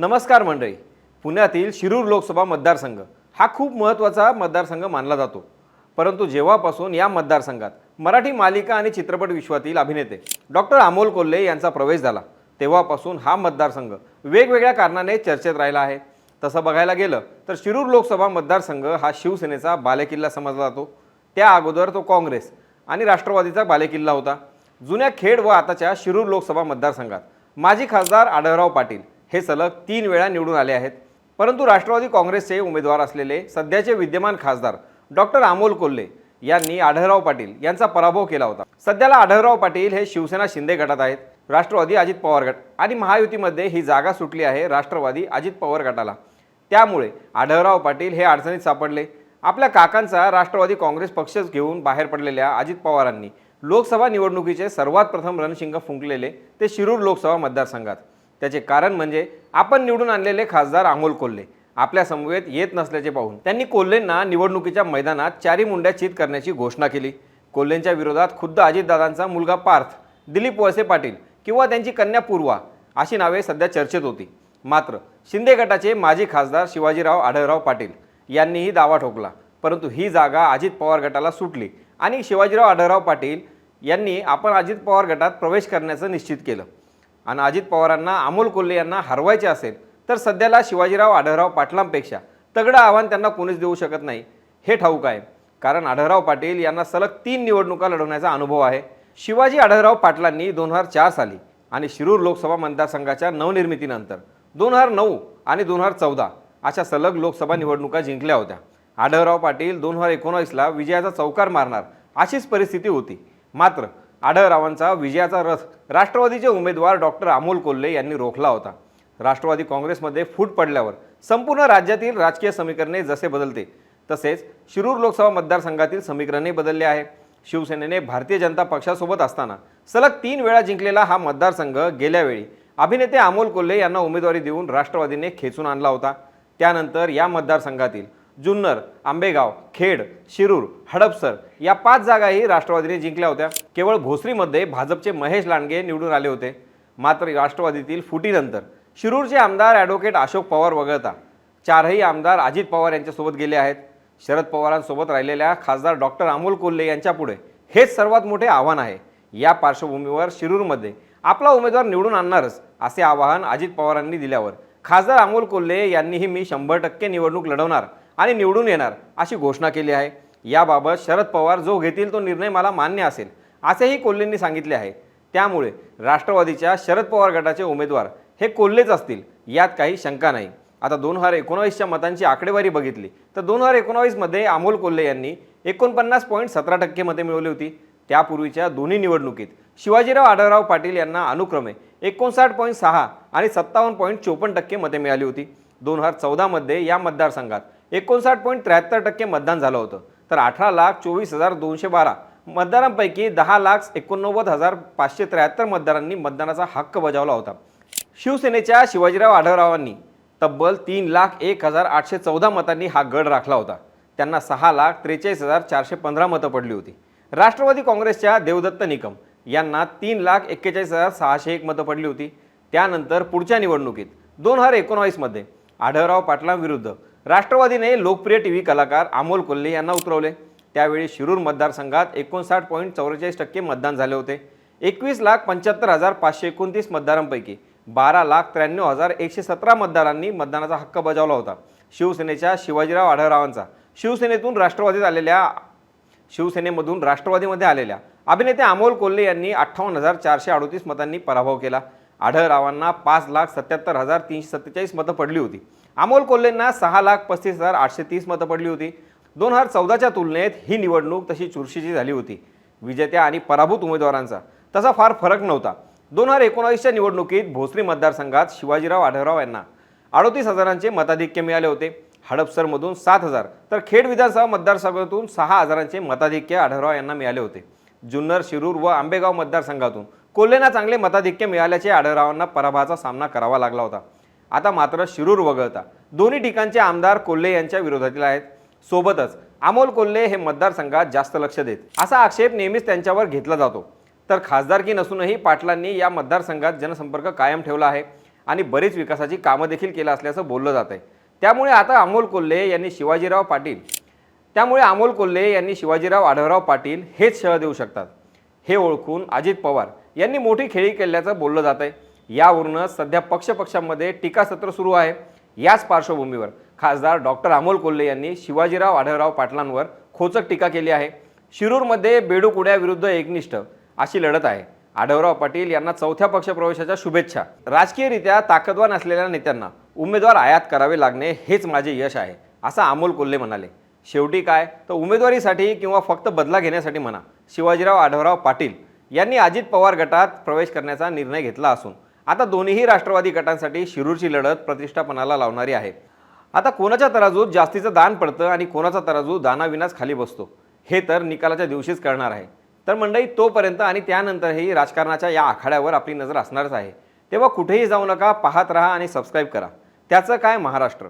नमस्कार मंडळी. पुण्यातील शिरूर लोकसभा मतदारसंघ हा खूप महत्त्वाचा मतदारसंघ मानला जातो. परंतु जेव्हापासून या मतदारसंघात मराठी मालिका आणि चित्रपट विश्वातील अभिनेते डॉक्टर अमोल कोल्हे यांचा प्रवेश झाला तेव्हापासून हा मतदारसंघ वेगवेगळ्या कारणाने चर्चेत राहिला आहे. तसं बघायला गेलं तर शिरूर लोकसभा मतदारसंघ हा शिवसेनेचा बालेकिल्ला समजला जातो. त्या अगोदर तो काँग्रेस आणि राष्ट्रवादीचा बालेकिल्ला होता. जुन्या खेड व आताच्या शिरूर लोकसभा मतदारसंघात माजी खासदार आढळराव पाटील हे सलग तीन वेळा निवडून आले आहेत. परंतु राष्ट्रवादी काँग्रेसचे उमेदवार असलेले सध्याचे विद्यमान खासदार डॉक्टर अमोल कोल्हे यांनी आढळराव पाटील यांचा पराभव केला होता. सध्याला आढळराव पाटील हे शिवसेना शिंदे गटात आहेत. राष्ट्रवादी अजित पवार गट आणि महायुतीमध्ये ही जागा सुटली आहे राष्ट्रवादी अजित पवार गटाला. त्यामुळे आढळराव पाटील हे अडचणीत सापडले. आपल्या काकांचा राष्ट्रवादी काँग्रेस पक्षच घेऊन बाहेर पडलेल्या अजित पवारांनी लोकसभा निवडणुकीचे सर्वात प्रथम रणशिंग फुंकलेले ते शिरूर लोकसभा मतदारसंघात. त्याचे कारण म्हणजे आपण निवडून आणलेले खासदार अमोल कोल्हे. आपल्या समवेत येत नसल्याचे पाहून त्यांनी कोल्हेंना निवडणुकीच्या मैदानात चारी मुंड्या चित करण्याची घोषणा केली. कोल्हेंच्या विरोधात खुद्द अजितदादांचा मुलगा पार्थ दिलीप वळसे पाटील किंवा त्यांची कन्या पूर्वा अशी नावे सध्या चर्चेत होती. मात्र शिंदे गटाचे माजी खासदार शिवाजीराव आढळराव पाटील यांनीही दावा ठोकला. परंतु ही जागा अजित पवार गटाला सुटली आणि शिवाजीराव आढळराव पाटील यांनी आपण अजित पवार गटात प्रवेश करण्याचं निश्चित केलं. आणि अजित पवारांना अमोल कोल्हे यांना हरवायचे असेल तर सध्याला शिवाजीराव आढळराव पाटलांपेक्षा तगडं आव्हान त्यांना कोणीच देऊ शकत नाही. हे ठाऊक आहे. कारण आढळराव पाटील यांना सलग तीन निवडणुका लढवण्याचा अनुभव आहे. शिवाजी आढळराव पाटलांनी दोन हजार चार साली आणि शिरूर लोकसभा मतदारसंघाच्या नवनिर्मितीनंतर दोन हजार नऊ आणि दोन हजार चौदा अशा सलग लोकसभा निवडणुका जिंकल्या होत्या. आढळराव पाटील दोन हजार एकोणावीसला विजयाचा चौकार मारणार अशीच परिस्थिती होती. मात्र आढळरावांचा विजयाचा रथ राष्ट्रवादीचे उमेदवार डॉक्टर अमोल कोल्हे यांनी रोखला होता. राष्ट्रवादी काँग्रेसमध्ये फूट पडल्यावर संपूर्ण राज्यातील राजकीय समीकरणे जसे बदलते तसेच शिरूर लोकसभा मतदारसंघातील समीकरणही बदलले आहे. शिवसेनेने भारतीय जनता पक्षासोबत असताना सलग तीन वेळा जिंकलेला हा मतदारसंघ गेल्यावेळी अभिनेते अमोल कोल्हे यांना उमेदवारी देऊन राष्ट्रवादीने खेचून आणला होता. त्यानंतर या मतदारसंघातील जुन्नर आंबेगाव खेड शिरूर हडपसर या पाच जागाही राष्ट्रवादीने जिंकल्या होत्या. केवळ भोसरीमध्ये भाजपचे महेश लांडगे निवडून आले होते. मात्र राष्ट्रवादीतील फुटीनंतर शिरूरचे आमदार ॲडव्होकेट अशोक पवार वगळता. चारही आमदार अजित पवार यांच्यासोबत गेले आहेत. शरद पवारांसोबत राहिलेल्या खासदार डॉक्टर अमोल कोल्हे यांच्यापुढे हेच सर्वात मोठे आव्हान आहे. या पार्श्वभूमीवर शिरूरमध्ये आपला उमेदवार निवडून आणणारच असे आवाहन अजित पवारांनी दिल्यावर खासदार अमोल कोल्हे यांनीही मी शंभर टक्के निवडणूक लढवणार. आणि निवडून येणार अशी घोषणा केली आहे. याबाबत शरद पवार जो घेतील तो निर्णय मला मान्य असेल असेही कोल्हेंनी सांगितले आहे. त्यामुळे राष्ट्रवादीच्या शरद पवार गटाचे उमेदवार हे कोल्हेच असतील यात काही शंका नाही. आता दोन हजार एकोणावीसच्या मतांची आकडेवारी बघितली तर दोन हजार एकोणावीसमध्ये अमोल कोल्हे यांनी एकोणपन्नास पॉईंट सतरा टक्के मते मिळवली होती. त्यापूर्वीच्या दोन्ही निवडणुकीत शिवाजीराव आढळराव पाटील यांना अनुक्रमे एकोणसाठ पॉईंट सहा आणि सत्तावन्न पॉईंट चोपन्न टक्के मते मिळाली होती. दोन हजार चौदामध्ये या मतदारसंघात एकोणसाठ पॉईंट त्र्याहत्तर टक्के मतदान झालं होतं. तर अठरा लाख चोवीस हजार दोनशे बारा मतदारांपैकी दहा लाख एकोणनव्वद हजार पाचशे त्र्याहत्तर मतदारांनी मतदानाचा हक्क बजावला होता. शिवसेनेच्या शिवाजीराव आढळरावांनी तब्बल तीन लाख एक हजार आठशे चौदा मतांनी हा गड राखला होता. त्यांना सहा लाख त्रेचाळीस हजार चारशे पंधरा मतं पडली होती. राष्ट्रवादी काँग्रेसच्या देवदत्त निकम यांना तीन लाख एक्केचाळीस हजार सहाशे एक मतं पडली होती. त्यानंतर पुढच्या निवडणुकीत दोन हजार एकोणावीसमध्ये आढळराव पाटलांविरुद्ध राष्ट्रवादीने लोकप्रिय टी व्ही कलाकार अमोल कोल्हे यांना उतरवले. त्यावेळी शिरूर मतदारसंघात एकोणसाठ पॉईंट चौवेचाळीस टक्के मतदान झाले होते. एकवीस लाख पंच्याहत्तर हजार पाचशे एकोणतीस मतदारांपैकी बारा लाख त्र्याण्णव हजार एकशे सतरा मतदारांनी मतदानाचा हक्क बजावला होता. शिवसेनेच्या शिवाजीराव आढळरावांचा. शिवसेनेतून राष्ट्रवादीत आलेल्या शिवसेनेमधून राष्ट्रवादीमध्ये आलेल्या अभिनेते अमोल कोल्हे यांनी अठ्ठावन्न हजार चारशे अडोतीस मतांनी पराभव केला. आढळरावांना पाच लाख सत्याहत्तर हजार तीनशे सत्तेचाळीस मतं पडली होती. अमोल कोल्हेंना सहा लाख पस्तीस हजार आठशे तीस मतं पडली होती. दोन हजार चौदाच्या तुलनेत ही निवडणूक तशी चुरशीची झाली होती. विजेत्या आणि पराभूत उमेदवारांचा तसा फार फरक नव्हता. दोन हजार एकोणावीसच्या निवडणुकीत भोसरी मतदारसंघात शिवाजीराव आढळराव यांना अडोतीस हजारांचे मताधिक्य मिळाले होते. हडपसरमधून सात हजार तर खेड विधानसभा मतदारसंघातून सहा हजारांचे मताधिक्य आढळराव यांना मिळाले होते. जुन्नर शिरूर व आंबेगाव मतदारसंघातून कोल्हेंना चांगले मताधिक्य मिळाल्याचे आढळरावांना पराभवाचा सामना करावा लागला होता. आता मात्र शिरूर वगळता. दोन्ही ठिकाणचे आमदार कोल्हे यांच्या विरोधातील आहेत. सोबतच अमोल कोल्हे हे मतदारसंघात जास्त लक्ष देत. असा आक्षेप नेहमीच त्यांच्यावर घेतला जातो. तर खासदारकी नसूनही पाटलांनी या मतदारसंघात जनसंपर्क कायम ठेवला आहे आणि बरीच विकासाची कामं देखील केलं असल्याचं बोललं जात आहे त्यामुळे आता अमोल कोल्हे यांनी शिवाजीराव पाटील त्यामुळे अमोल कोल्हे यांनी शिवाजीराव आढळराव पाटील हेच शह देऊ शकतात. हे ओळखून अजित पवार यांनी मोठी खेळी केल्याचं बोललं जात आहे यावरूनच सध्या पक्षपक्षांमध्ये टीकासत्र सुरू आहे. याच पार्श्वभूमीवर खासदार डॉक्टर अमोल कोल्हे यांनी शिवाजीराव आढळराव पाटलांवर खोचक टीका केली आहे. शिरूरमध्ये बेडूकुड्याविरुद्ध एकनिष्ठ अशी लढत आहे. आढळराव पाटील यांना चौथ्या पक्षप्रवेशाच्या शुभेच्छा. राजकीयरित्या ताकदवान असलेल्या नेत्यांना उमेदवार आयात करावे लागणे हेच माझे यश आहे असं अमोल कोल्हे म्हणाले. शेवटी काय? तर उमेदवारीसाठी किंवा फक्त बदला घेण्यासाठी म्हणा शिवाजीराव आढळराव पाटील यांनी अजित पवार गटात प्रवेश करण्याचा निर्णय घेतला असून आता दोन्हीही राष्ट्रवादी गटांसाठी शिरूरची लढत प्रतिष्ठापनाला लावणारी आहे. आता कोणाच्या तराजूत जास्तीचं दान पडतं आणि कोणाचा तराजू दानाविनाच खाली बसतो? हे तर निकालाच्या दिवशीच कळणार आहे. तर मंडळी तोपर्यंत आणि त्यानंतरही राजकारणाच्या या आखाड्यावर आपली नजर असणारच आहे. तेव्हा कुठेही जाऊ नका पाहत राहा आणि सबस्क्राईब करा. त्याचं काय महाराष्ट्र?